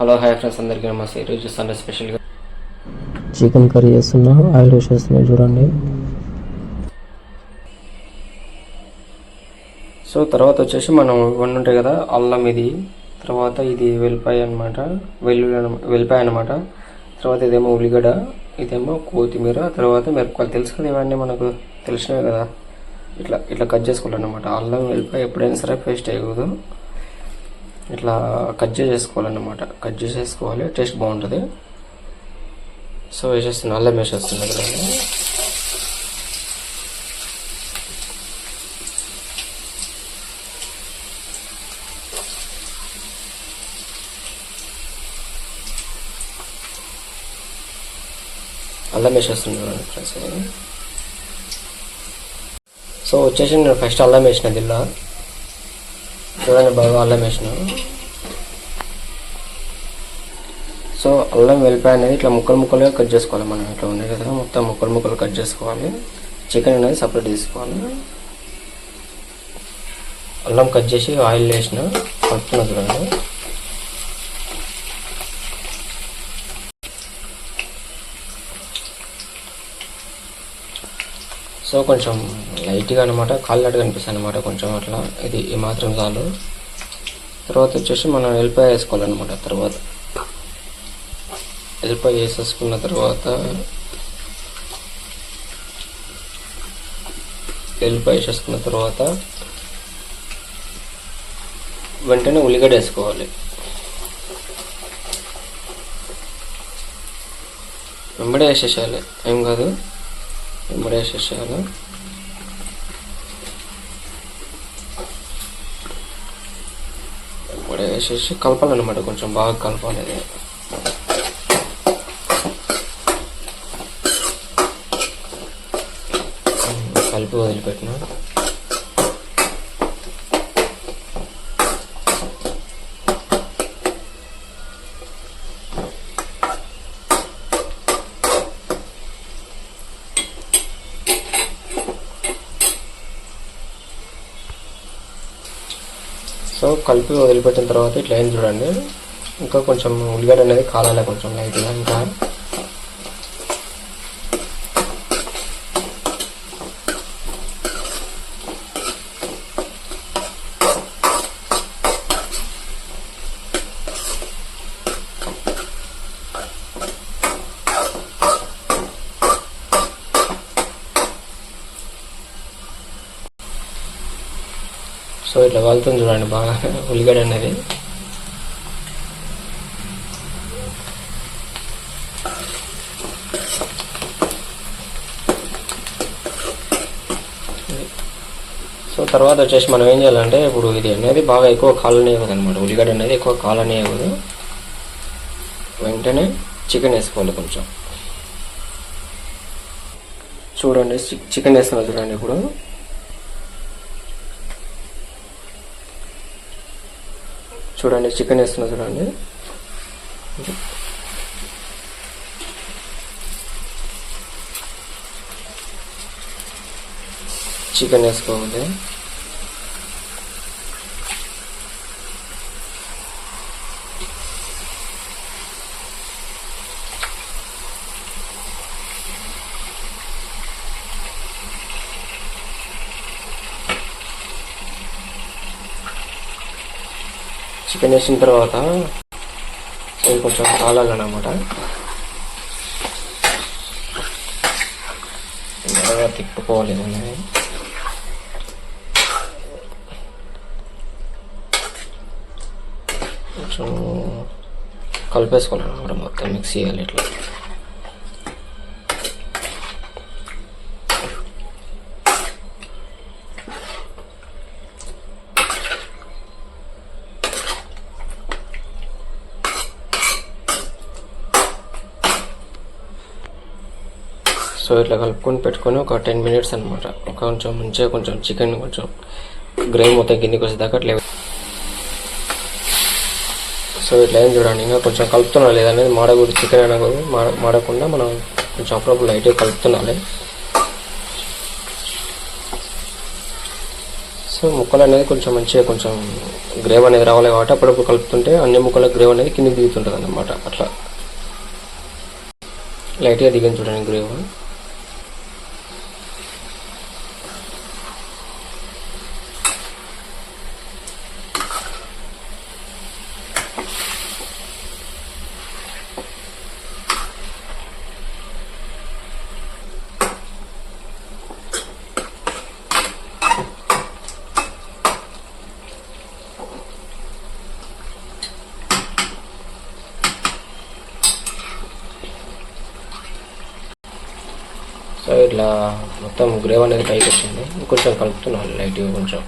Hello hi friends అందరికీ నమస్తే. ఈరోజు సండే స్పెషల్గా చికెన్ కర్రీ చేస్తున్నా. ఆయిల్ వేసేస్తున్నా చూడండి. సో తర్వాత వచ్చేసి మనం ఇవన్నీ ఉంటాయి కదా అల్లం ఇది తర్వాత ఇది వెల్లిపాయ అనమాట వెల్లుల్లి వెల్లిపాయ అనమాట తర్వాత ఇదేమో ఉల్లిగడ్డ ఇదేమో కొత్తిమీర తర్వాత మిరపకాయలు. తెలుసు కదా ఇవన్నీ మనకు తెలిసినవి కదా. ఇట్లా ఇట్లా కట్ చేసుకోవాలన్నమాట. అల్లం వెల్లిపాయ ఎప్పుడైనా సరే పేస్ట్ వేయకూడదు ఇట్లా కట్ చేసేసుకోవాలన్నమాట. కట్ చేసేసుకోవాలి టేస్ట్ బాగుంటుంది. సో వేసేస్తున్నా అల్లం వేసేస్తున్నా కదా అల్లం వేసేస్తుంది ఫ్రెండ్స్. సో వచ్చేసి నేను ఫస్ట్ అల్లం వేసిన దిల్లా. చూడండి బాగా అల్లం వేసిన. సో అల్లం వెల్లిపాయ అనేది ఇట్లా ముక్కలు ముక్కలుగా కట్ చేసుకోవాలి మనం. ఇట్లా ఉన్నాయి కదా మొత్తం ముక్కలు ముక్కలు కట్ చేసుకోవాలి. చికెన్ అనేది సపరేట్ తీసుకోవాలి. అల్లం కట్ చేసి ఆయిల్ వేసిన. కలుపుతున్నా చూడండి. సో కొంచెం లైట్గా అనమాట కాళ్ళట్టు కనిపిస్తుంది అనమాట కొంచెం అట్లా. ఇది ఈ మాత్రం చాలు. తర్వాత వచ్చేసి మనం ఎల్లిపాయ వేసుకోవాలన్నమాట తర్వాత. ఎల్లిపాయ వేసేసుకున్న తర్వాత ఎల్లిపాయ వేసేసుకున్న తర్వాత వెంటనే ఉల్లిగడ్డ వేసుకోవాలి. వెంబడే వేసేసేయాలి. ఏం కాదు. వెంబడే వేసేసేయాలి వేసేసి కలపాలన్నమాట కొంచెం బాగా కలపాలి. కలిపి వదిలిపెట్టిన. సో కలిపి వదిలిపెట్టిన తర్వాత ఇట్లా అయింది చూడండి? ఇంకా కొంచెం ఉల్లిగడ్డ అనేది కాలాలి కొంచెం లైట్గా ఇంకా. సో ఇట్లా కలుతుంది చూడండి బాగా ఉల్లిగడ్డ అనేది. సో తర్వాత వచ్చేసి మనం ఏం చేయాలంటే ఇప్పుడు ఇది అనేది బాగా ఎక్కువ కాలనీయకూడదు అనమాట ఉల్లిగడ్డ అనేది ఎక్కువ కాలనీయకూడదు వెంటనే చికెన్ వేసుకోవాలి కొంచెం. చూడండి చికెన్ వేస్తున్నా చూడండి ఇప్పుడు. చూడండి చికెన్ వేస్తున్నా చూడండి. చికెన్ వేసుకోవాలి. చికెన్ వేసిన తర్వాత ఇది కొంచెం కాలాలన్నమాట. బాగా తిప్పుకోవాలి దీన్ని. కొంచెం కలిపేసుకోవాలన్నమాట మొత్తం మిక్స్ చేయాలి ఇట్లా సో ఇట్లా కలుపుకొని పెట్టుకొని ఒక టెన్ మినిట్స్ అనమాట కొంచెం మంచిగా కొంచెం చికెన్ కొంచెం గ్రేవీ మొత్తం కిందికి వచ్చేదాకా అట్లా సో ఇట్లా ఏం చూడండి ఇంకా కొంచెం కలుపుతున్నా లేదనేది మాడకూడదు. చికెన్ అనకూడదు మాడకుండా మనం కొంచెం అప్పుడప్పుడు లైట్గా కలుపుతున్నాలి. సో ముక్కలు అనేది కొంచెం మంచిగా కొంచెం గ్రేవ్ అనేది రావాలి కాబట్టి అప్పుడప్పుడు కలుపుతుంటే అన్ని ముక్కల గ్రేవ్ అనేది కిందికి దిగుతుంటుంది అన్నమాట అట్లా. లైట్గా దిగింది చూడండి గ్రేవ్. సో ఇట్లా మొత్తం గ్రేవ్ అనేది పైకి వచ్చింది. కొంచెం కలుపుతున్నాను లైట్గా కొంచెం.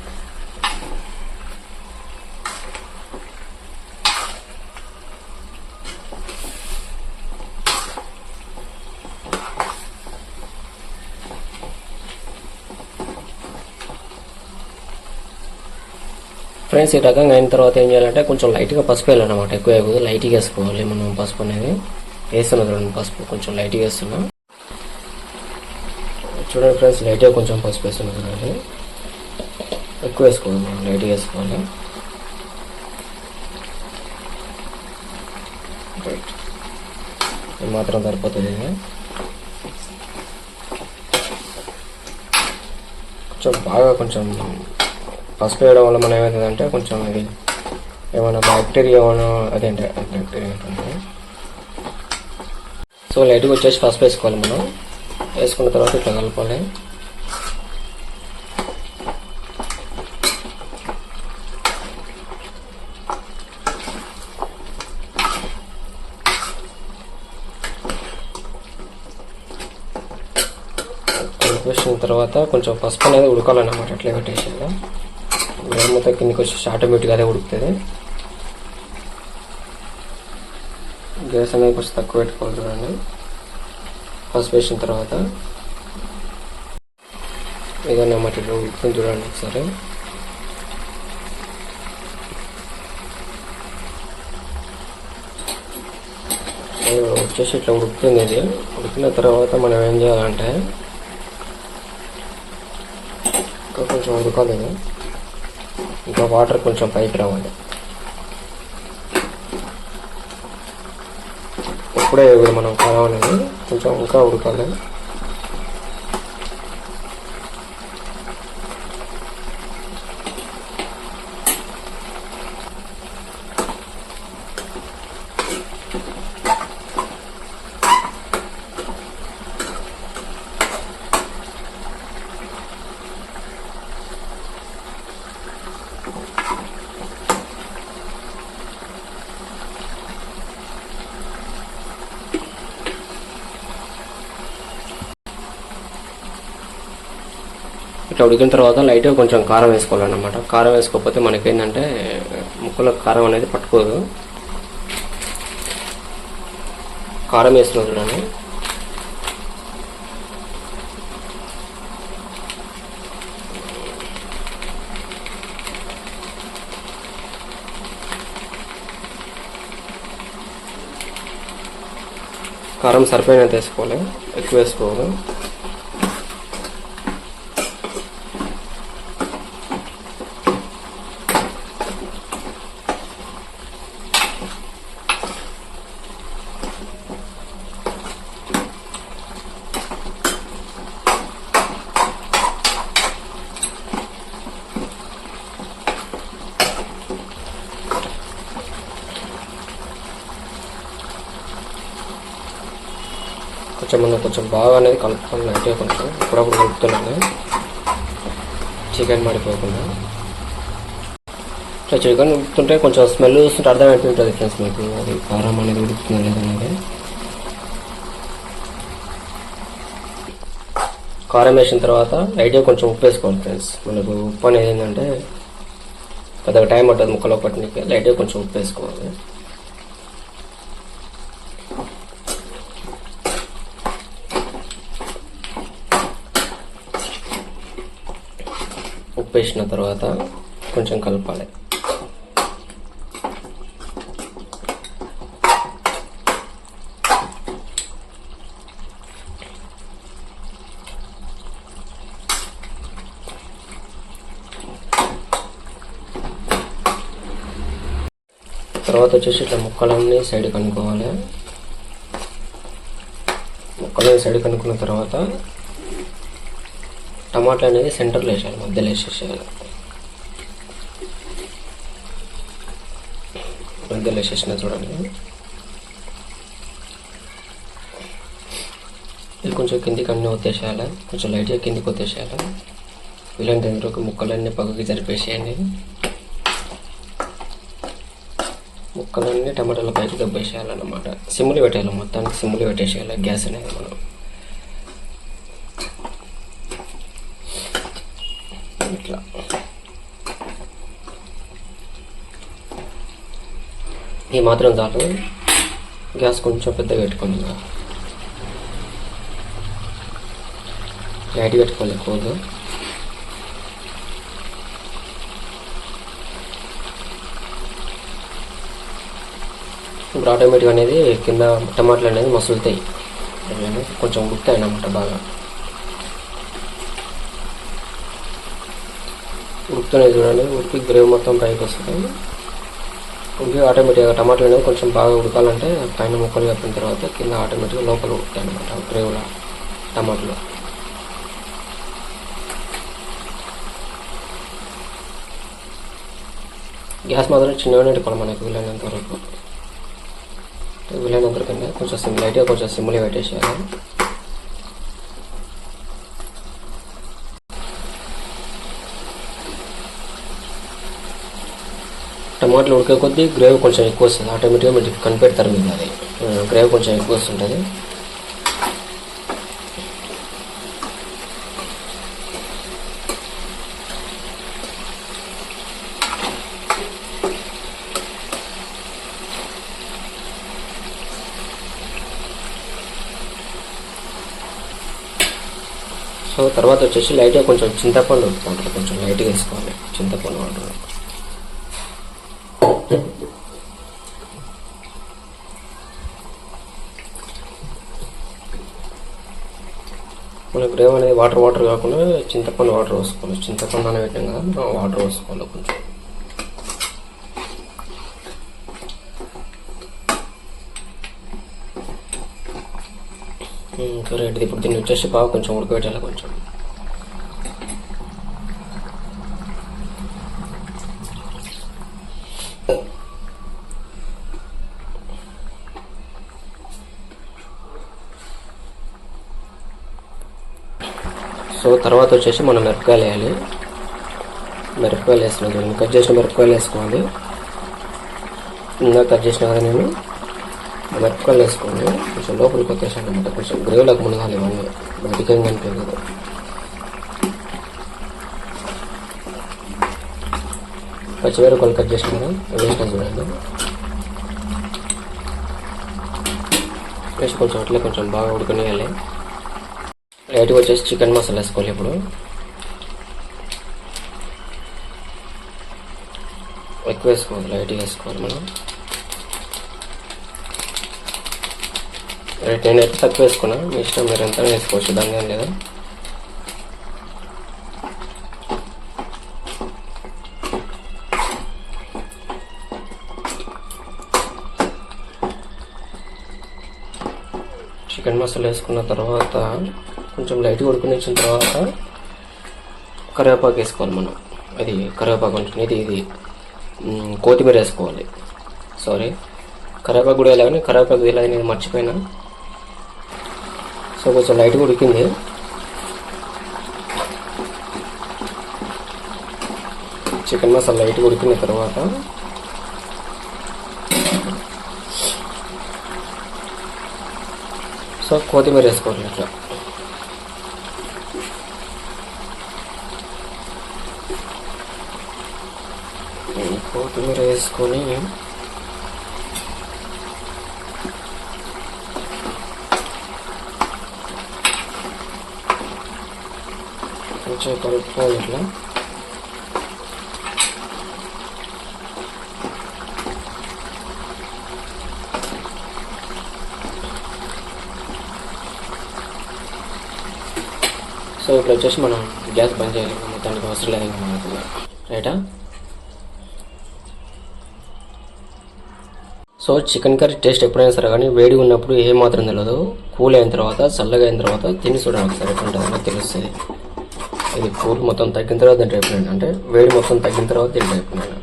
ఫ్రెండ్స్ ఈ రకంగా అయిన తర్వాత ఏం చేయాలంటే కొంచెం లైట్గా పసుపు వేయాలన్నమాట. ఎక్కువ వేయకూడదు. లైట్గా వేసుకోవాలి. మనం పసుపు అనేది వేస్తున్నా పసుపు. కొంచెం లైట్గా వేస్తున్నా. చూడండి ఫ్రెండ్స్ లైట్గా కొంచెం పసుపు వేస్తున్నా చూడండి. ఎక్కువ వేసుకోవాలి మనం. లైట్గా వేసుకోవాలి. రైట్ ఇది మాత్రం సరిపోతుంది. కొంచెం బాగా కొంచెం పసుపు వేయడం వల్ల మనం ఏమవుతుందంటే కొంచెం అది ఏమైనా బ్యాక్టీరియా ఏమైనా అదేంటి బ్యాక్టీరియా ఉంటుంది సో లైట్గా వచ్చేసి పసుపు వేసుకోవాలి మనం. వేసుకున్న తర్వాత ఇట్లా కలపాలి కలిపేసిన తర్వాత కొంచెం పసుపు అనేది ఉడకాలన్నమాట అట్లే పెట్టేసాక మొత్తం కిందకి వచ్చేసి ఆటోమేటిక్గా అదే ఉడుకుతుంది. గ్యాస్ అనేది కొంచెం తక్కువ పెట్టుకోవాలి చూడండి. పసుపు వేసిన తర్వాత. ఏదైనా మట్టి ఇట్లా ఉడుకుతుంది చూడండి ఒకసారి. అది వచ్చేసి ఇట్లా ఉడుకుతుంది ఇది. ఉడికిన తర్వాత మనం ఏం చేయాలంటే ఇంకా కొంచెం ఉడకాలి. ఇంకా వాటర్ కొంచెం పైకి రావాలి. ఇప్పుడే మనం కావాలని కొంచెం ఇంకా ఉడకాలి. ఇట్లా ఉడికిన తర్వాత లైట్గా కొంచెం కారం వేసుకోవాలన్నమాట. కారం వేసుకోకపోతే మనకేంటంటే ముక్కలో కారం అనేది పట్టుకోదు. కారం వేస్తున్నాం చూడండి. కారం సరిపోయినంత వేసుకోవాలి. ఎక్కువ వేసుకోవాలి కొంచెం బాగా అనేది కలుపుకోవాలి అంటే కొంచెం ఇప్పుడప్పుడు కలుపుతున్నాను. చికెన్ మాడిపోకుండా. ఇట్లా చికెన్ ఉడుకుతుంటే కొంచెం స్మెల్ చూస్తుంటే అర్థమైపోతుంది ఫ్రెండ్స్ మీకు. అది కారం అనేది ఉడుకుతుందా లేదనేది కారం వేసిన తర్వాత లైట్గా కొంచెం ఉప్పు వేసుకోవాలి ఫ్రెండ్స్. మనకు ఉప్పు అనేది ఏంటంటే పెద్దగా టైం పడుతుంది ముక్కలో పట్టడానికి లైట్గా కొంచెం ఉప్పు వేసుకోవాలి. ఉప్పు వేసిన తర్వాత కొంచెం కలపాలి. తర్వాత వచ్చేసి ఇట్లా ముక్కలన్నీ సైడ్ కనుక్కోవాలి. ముక్కలన్నీ సైడ్ కనుక్కున్న తర్వాత టమాటా అనేది సెంటర్లో వేసేయాలి మధ్యలో వేసేసేయాలి. మధ్యలో వేసేసిన చూడండి. ఇది కొంచెం కిందికి అన్నీ వచ్చేసేయాలి కొంచెం లైట్గా కిందికి వచ్చేసేయాలి ఇలాంటి ఎందుకు ముక్కలన్నీ పక్కకి జరిపేసేయండి. ముక్కలన్నీ టమాటాల పైకి దెబ్బేసేయాలన్నమాట. సిమ్లు పెట్టేయాలి మొత్తానికి సిమ్ములు పెట్టేసేయాలి గ్యాస్ అనేది మనం ఇట్లా ఈ మాత్రం చాలు. గ్యాస్ కొంచెం పెద్దగా పెట్టుకోండి ఇంకా లైట్ పెట్టుకోవాలి ఎక్కువగా. ఇప్పుడు ఆటోమేటిక్ అనేది కింద టమాటాలు అనేది మసులుతాయి. కొంచెం ఉడుకుతాయి అన్నమాట బాగా. ఉడుకుతున్నాయి చూడండి ఉడికి గ్రేవ్ మొత్తం పైకి వస్తుంది. ఉడికి ఆటోమేటిక్గా టమాటాలు అనేవి కొంచెం బాగా ఉడకాలంటే పైన ముక్కలు కప్పిన తర్వాత కింద ఆటోమేటిక్గా లోపల ఉడుకుతాయి అనమాట గ్రేవ్లో టమాటాలు. గ్యాస్ మాత్రం చిన్నగానే పెట్టుకోవాలి మనకి వీలైనంత వరకు. వీలైనంత వరకు కొంచెం సిమ్ లైట్గా కొంచెం సిమ్లో పెట్టేసేయాలి. టమాటాలు ఉడికే కొద్దీ గ్రేవీ కొంచెం ఎక్కువ వస్తుంది. ఆటోమేటిక్గా మీరు కనిపెడతారు మీకు అది. గ్రేవీ కొంచెం ఎక్కువ వస్తుంటుంది. సో తర్వాత వచ్చేసి లైట్గా కొంచెం చింతపండు వాటర్ కొంచెం లైట్గా వేసుకోవాలి. చింతపండు వాటర్ మన గ్రేవ్ అనేది వాటర్ వాటర్ కాకుండా చింతపండు వాటర్ వేసుకోవాలి చింతపండు అనే పెట్టాం కదా మనం వాటర్ వేసుకోవాలి కొంచెం. సరే ఇప్పుడు దీన్ని వచ్చేసి బాగా కొంచెం ఉడకబెట్టాలి కొంచెం. సో తర్వాత వచ్చేసి మనం మిరపకాయలు వేయాలి. మిరపకాయలు వేస్తున్నాను చూడండి. కట్ చేసిన మిరపకాయలు వేసుకోవాలి. ఇంకా కట్ చేసిన కదా నేను. మిరపకాయలు వేసుకోండి కొంచెం లోపలికి వచ్చేసాను అనమాట. కొంచెం గ్రేవ్లోకి మునగాలి ఇవన్నీ. బయటికి ఏం కనిపించదు పచ్చిమిరపకాయలు కట్ చేసిన కదా వేసిన చూడండి. వేసి కొంచెం అట్లే కొంచెం బాగా ఉడుకునేయాలి. లైట్గా వచ్చేసి చికెన్ మసాలా వేసుకోవాలి ఇప్పుడు. ఎక్కువ వేసుకోవాలి లైట్గా వేసుకోవాలి మనం. రైట్ నేనైతే తక్కువ వేసుకున్నా. మీ ఇష్టం మీరు ఎంత వేసుకోవచ్చు దాని ఏం లేదా. చికెన్ మసాలా వేసుకున్న తర్వాత కొంచెం లైట్గా ఉడికించిన తర్వాత కరివేపాకు వేసుకోవాలి మనం. అది కరివేపాకు ఉంటుంది ఇది ఇది కొత్తిమీర వేసుకోవాలి. సారీ కరివేపాకు కూడా వేయాలి కరివేపాకు వేయాలి నేను మర్చిపోయినా. సో కొంచెం లైట్గా ఉడికింది. చికెన్ మసాలా లైట్గా ఉడికిన తర్వాత సో కొత్తిమీర వేసుకోవాలి ఇట్లా కొత్తిమీర వేసుకొని కొంచెం కలుపుకోవాలి ఇట్లా. సో ఇప్పుడు వచ్చేసి మనం గ్యాస్ బంద్ చేయాలి. మొత్తానికి అవసరం లేదు మనకు. రైటా? సో చికెన్ కర్రీ టేస్ట్ ఎప్పుడైనా సరే కానీ వేడి ఉన్నప్పుడు ఏ మాత్రం తెలియదు కూల్ అయిన తర్వాత చల్లగా అయిన తర్వాత తిని చూడండి ఒకసారి ఎట్లా తెలుస్తుంది. ఇది కూల్ మొత్తం తగ్గిన తర్వాత తింటే అయిపోయినాను అంటే వేడి మొత్తం తగ్గిన తర్వాత తింటే అయిపోయినాను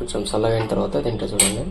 కొంచెం చల్లగా అయిన తర్వాత తింటే చూడండి.